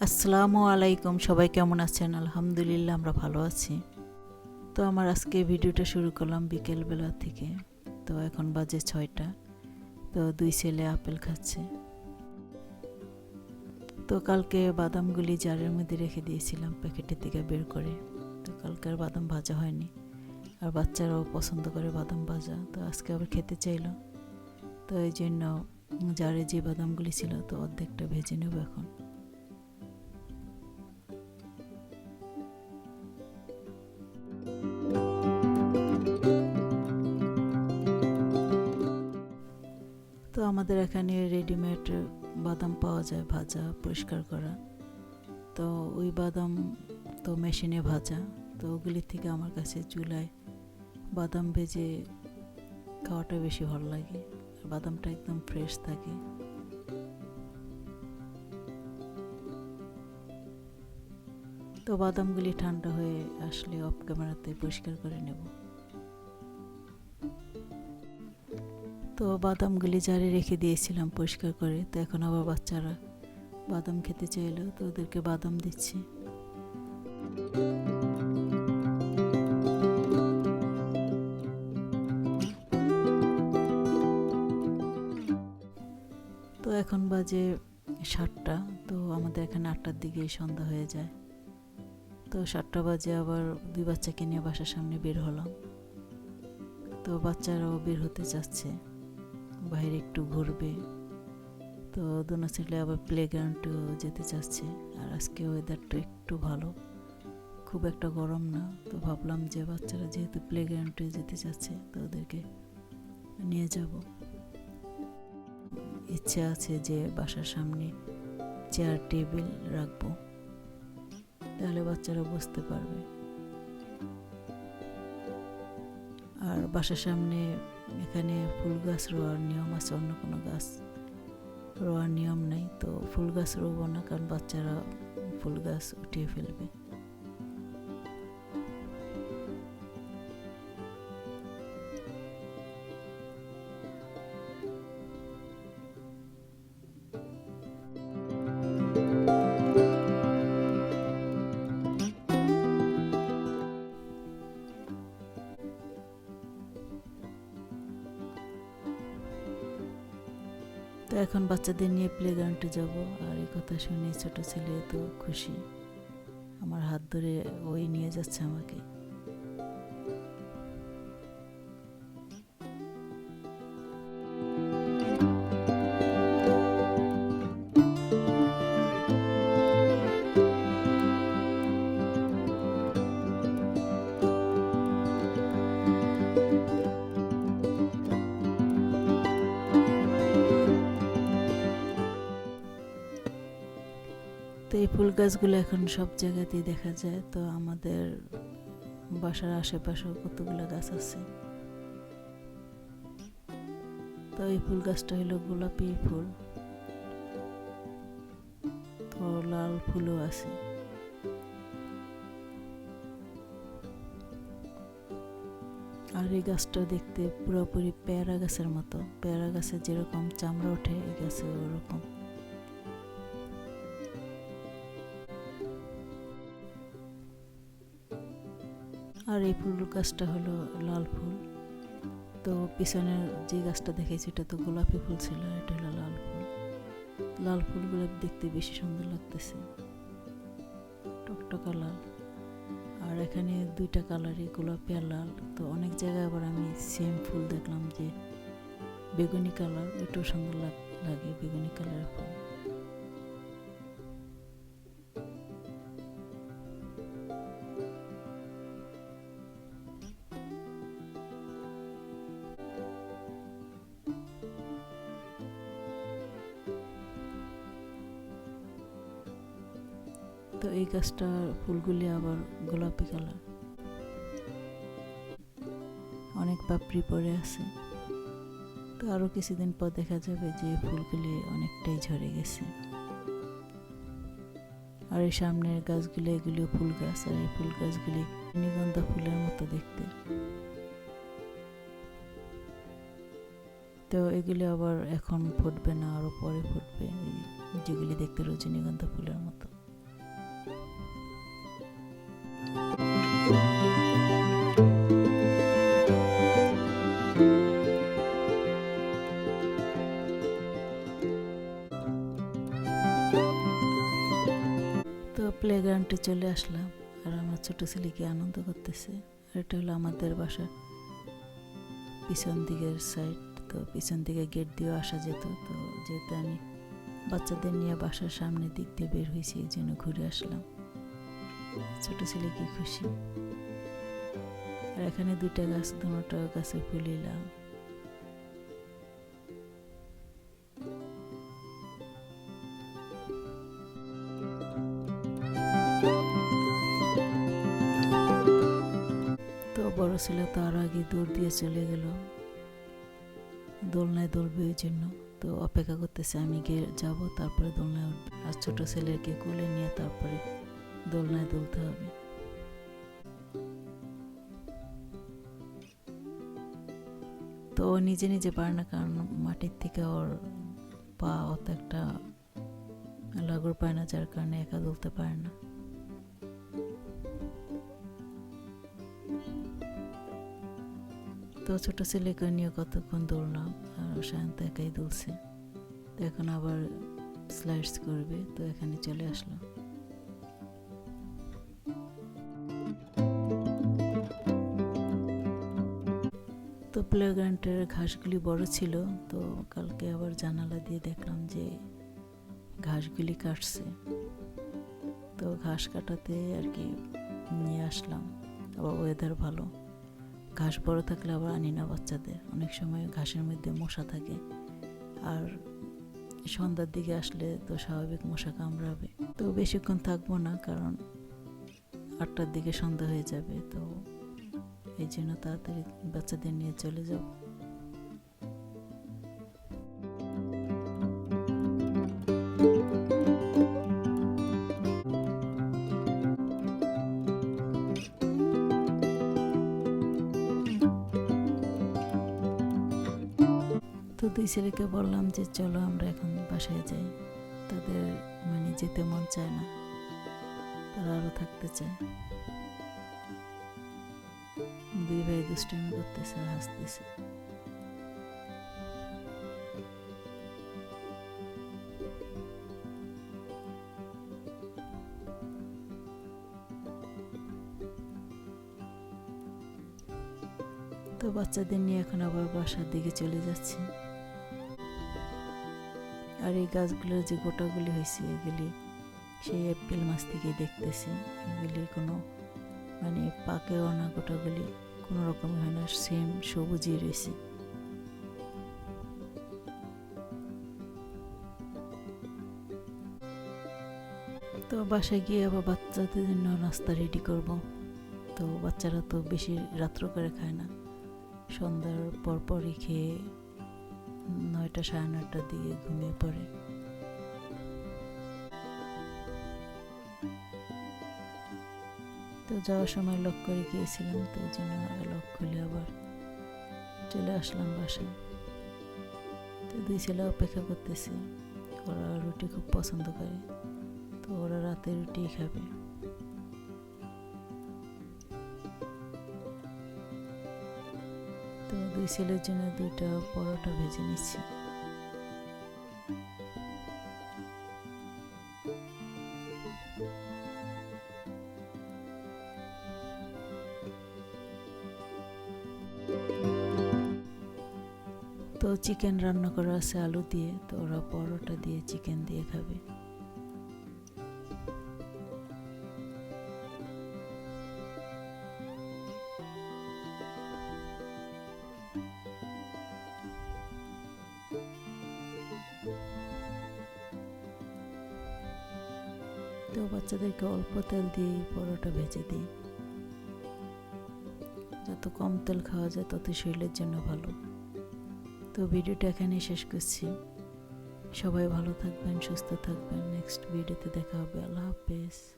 আসসালামু আলাইকুম, সবাই কেমন আছেন? আলহামদুলিল্লাহ, আমরা ভালো আছি। তো আমার আজকে ভিডিওটা শুরু করলাম বিকেলবেলা থেকে। তো এখন বাজে ছয়টা। তো দুই ছেলে আপেল খাচ্ছে। তো কালকে বাদামগুলি জারের মধ্যে রেখে দিয়েছিলাম প্যাকেটের থেকে বের করে। তো কালকে আর বাদাম ভাজা হয়নি। আর বাচ্চারাও পছন্দ করে বাদাম ভাজা। তো আজকে আবার খেতে চাইলো। তো এই জন্য জারে যে বাদামগুলি ছিল তো অর্ধেকটা ভেজে নেব এখন। তো আমাদের এখানে রেডিমেড বাদাম পাওয়া যায় ভাজা, পরিষ্কার করা। তো ওই বাদাম তো মেশিনে ভাজা, তো ওগুলির থেকে আমার কাছে চুলায় বাদাম ভেজে খাওয়াটা বেশি ভালো লাগে। বাদামটা একদম ফ্রেশ থাকে। তো বাদামগুলি ঠান্ডা হয়ে আসলে অফ ক্যামেরাতে পরিষ্কার করে নেব। তো বাদামগুলি জারে রেখে দিয়েছিলাম পরিষ্কার করে, তো এখন আবার বাচ্চারা বাদাম খেতে চাইলো, তো ওদেরকে বাদাম দিচ্ছি। এখন বাজে সাতটা, তো আমাদের এখানে আটটার দিকে সন্ধ্যা হয়ে যায়। তো সাতটা বাজে আবার দুই বাচ্চাকে নিয়ে বাসার সামনে বের হলাম। তো বাচ্চারাও বের হতে চাচ্ছে, বাইরে একটু ঘুরবে। তো দোনো ছেলে আবার প্লে গ্রাউন্ডেও যেতে চাচ্ছে, আর আজকে ওয়েদারটা একটু ভালো। খুব একটা গরম না, তো ভাবলাম যে বাচ্চারা যেহেতু প্লে গ্রাউন্ডে যেতে চাচ্ছে, তো ওদেরকে নিয়ে যাব। ইচ্ছে আছে যে বাসার সামনে চেয়ার টেবিল রাখব। তাহলে বাচ্চারা বুঝতে পারবে। আর বাসার সামনে এখানে ফুল গাছ রোয়ার নিয়ম আছে, অন্য কোনো গাছ রোয়ার নিয়ম নেই। তো ফুল গাছ রোবো না, কারণ বাচ্চারা ফুল গাছ উঠিয়ে ফেলবে। তো এখন বাচ্চাদের নিয়ে প্লে গ্রাউন্ডে যাব। আর এই কথা শুনে ছোট ছেলে তো খুশি। আমার হাত ধরে ওই নিয়ে যাচ্ছে আমাকে। ফুল গাছগুলো এখন সব জায়গাতেই দেখা যায়, তো আমাদের বাসার আশেপাশেও কতগুলো গাছ আছে। তো এই ফুল গাছটা হলো গোলাপি ফুল। তো লাল ফুলও আছে। আর এই গাছটা দেখতে পুরোপুরি পেয়ারা গাছের মতো। পেয়ারা গাছে যেরকম চামড়া ওঠে, এই গাছে ওরকম। আর এই ফুল গাছটা হলো লাল ফুল। তো পিছনের যে গাছটা দেখেছি, এটা তো গোলাপি ফুল ছিল এটা হলো লাল ফুল। লাল ফুলগুলো দেখতে বেশি সুন্দর লাগতেছে। টকটকা লাল। আর এখানে দুইটা কালারই, গোলাপি আর লাল। তো অনেক জায়গায় আবার আমি সেম ফুল দেখলাম যে বেগুনি কালার, এটাও সুন্দর লাগে বেগুনি কালারের ফুল। তো এই গাছটার ফুলগুলি আবার গোলাপি কালার। অনেক পাপড়ি পড়ে আছে। তো আরও কিছুদিন পর দেখা যাবে যে ফুলগুলি অনেকটাই ঝরে গেছে। আর এই সামনের গাছগুলি, এগুলিও ফুল গাছ, আর এই ফুল গাছগুলি নিগন্ধা ফুলের মতো দেখতে। তো এগুলি আবার এখন ফুটবে না আরও পরে ফুটবে। যেগুলি দেখতে রজনীগন্ধা ফুলের মতো। প্লেগ্রাউন্ডে চলে আসলাম আর আমার ছোট ছেলেকে আনন্দ করতেছে। আর এটা হলো আমাদের বাসার পিছন দিকের সাইড তো পিছন দিকে গেট দিয়েও আসা যেত। তো যেহেতু আমি বাচ্চাদের নিয়ে বাসার সামনে দিক দিয়ে বের হয়েছি, এই জন্য ঘুরে আসলাম। ছোট ছেলে কি খুশি। আর এখানে দুইটা গাছ, দুটো গাছে ফুলিলাম ছেলে তো আরও আগে দৌড় দিয়ে চলে গেল। দোলনায় দৌড়বে ওই জন্য। তো অপেক্ষা করতেছে আমি গিয়ে যাব তারপরে দোলনায় উঠবে। আর ছোট ছেলেকে কোলে নিয়ে তারপরে দোলনায় দুলতে হবে। তো ও নিজে নিজে পারে না কারণ মাটির থেকে ওর পা অত একটা লাগর পায় না যার কারণে একা দুলতে পারে না। তো ছোট ছেলেকে নিয়ে কতক্ষণ দৌড়লাম? আর ও শান্ত একাই দুলছে। তো এখন আবার স্লাইডস করবে, তো এখানে চলে আসলাম। তো প্লেগ্রাউন্ডের ঘাসগুলি বড় ছিল, তো কালকে আবার জানালা দিয়ে দেখলাম যে ঘাসগুলি কাটছে। তো ঘাস কাটাতে আর কি নিয়ে আসলাম। আবার ওয়েদার ভালো। ঘাস বড় থাকলে আবার আনি না বাচ্চাদের। অনেক সময় ঘাসের মধ্যে মশা থাকে। আর সন্ধ্যার দিকে আসলে তো স্বাভাবিক মশা কামড়াবে। তো বেশিক্ষণ থাকব না, কারণ আটটার দিকে সন্ধ্যা হয়ে যাবে। তো এই জন্য তাড়াতাড়ি বাচ্চাদের নিয়ে চলে যাব। দুই ছেলেকে বললাম যে, চলো আমরা এখন বাসায় যাই। তাদের মানে যেতে মন চায় না। তারা আরও থাকতে চায়। দুই ভাই দুষ্টামি করতেছে হাসতেছে। তো বাচ্চাদের নিয়ে এখন আবার বাসার দিকে চলে যাচ্ছি। আর এই গাছগুলোর যে গোটাগুলি হয়েছে, এগুলি সেই এপ্রিল মাস থেকে দেখতেছি। এগুলি কোনো মানে পাকেও না গোটাগুলি কোনো রকম হয় না সেম সবুজই রয়েছে। তো বাসায় গিয়ে আবার বাচ্চাদের জন্য নাস্তা রেডি করব। তো বাচ্চারা তো বেশি রাত্র করে খায় না। সন্ধ্যার পরপরই খেয়ে নয়টা সাড়ে নয়টার দিকে ঘুমিয়ে পড়ে। তো যাওয়ার সময় লক করে গিয়েছিলাম, তো এই জন্য লক খুলে আবার চলে আসলাম বাসায়। তো দুই ছেলে অপেক্ষা করতেছে, ওরা রুটি খুব পছন্দ করে, তো ওরা রাতে রুটি খাবে। দুই ছেলের জন্য দুইটা পরোটা ভেজে নিচ্ছি। তো চিকেন রান্না করা আছে আলু দিয়ে, তো ওরা পরোটা দিয়ে চিকেন দিয়ে খাবে। তো বাচ্চাদেরকে অল্প তেল দিয়ে পরোটা ভেজে দিই। যত কম তেল খাওয়া যায় তত শরীরের জন্য ভালো। তো ভিডিওটা এখানে শেষ করছি। সবাই ভালো থাকবেন, সুস্থ থাকবেন। নেক্সট ভিডিওতে দেখা হবে। আল্লাহ হাফেজ।